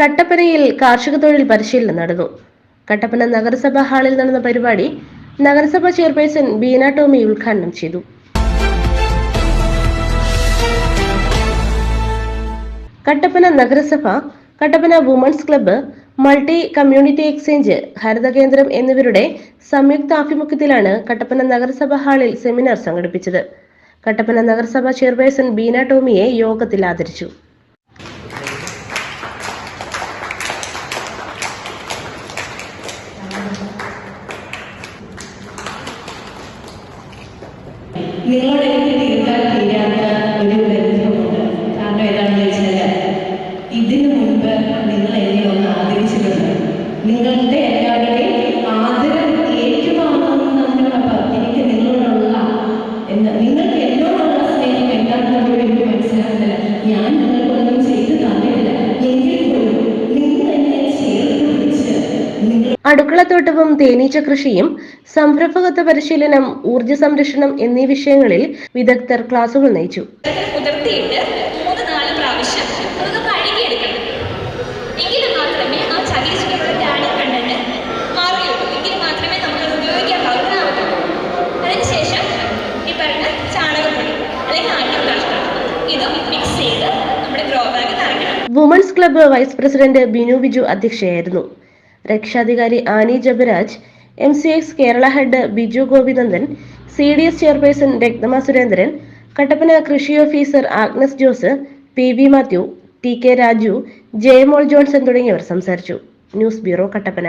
കട്ടപ്പനയിൽ കാർഷിക തൊഴിൽ പരിശീലനം നടന്നു. കട്ടപ്പന നഗരസഭാ ഹാളിൽ നടന്ന പരിപാടി നഗരസഭാ ചെയർപേഴ്സൺ ബീന ടോമി ഉദ്ഘാടനം ചെയ്തു. കട്ടപ്പന നഗരസഭ Kattappana women's club multi community exchange ഹരിത കേന്ദ്രം എന്നിവരുടെ സംയുക്ത ആഭിമുഖ്യത്തിലാണ് കട്ടപ്പന നഗരസഭാ ഹാളിൽ സെമിനാർ സംഘടിപ്പിച്ചത്. കട്ടപ്പന നഗരസഭാ ചെയർപേഴ്സൺ ബീന ടോമിയെ യോഗത്തിൽ ആദരിച്ചു. നിങ്ങളോട് അടുക്കളത്തോട്ടവും തേനീച്ച കൃഷിയും സംരംഭകത്വ പരിശീലനം ഊർജ സംരക്ഷണം എന്നീ വിഷയങ്ങളിൽ വിദഗ്ധർ ക്ലാസുകൾ നയിച്ചു. കുതിർത്തിയിട്ട് മൂന്ന് നാല് പ്രാവശ്യം നമുക്ക് കഴുകിയെടുക്കണം. എങ്കിൽ മാത്രമേ ആ ചകിരിച്ചിലുള്ള ടാനിക് കണ്ടന്റ് മാറുകയുള്ളൂ എങ്കിൽ മാത്രമേ നമുക്ക് ഉപയോഗിക്കാൻ അതിനുശേഷം ഈ പറഞ്ഞ ചാണകപ്പൊടി അല്ലെങ്കിൽ ആട്ടിക്കാഷ്ടം ഇതും മിക്സ് ചെയ്ത് നമ്മുടെ grow bag നിറയ്ക്കണം women's club vice president Binu Biju അധ്യക്ഷയായിരുന്നു. രക്ഷാധികാരി Annie Jabaraj M C X Kerala head Biju Gopinandan C D S chairperson Rakthama Surendran Kattappana കൃഷി officer Agnes Jose P V Mathew T K Raju Jayamol Johnson തുടങ്ങിയവർ സംസാരിച്ചു. News bureau Kattappana.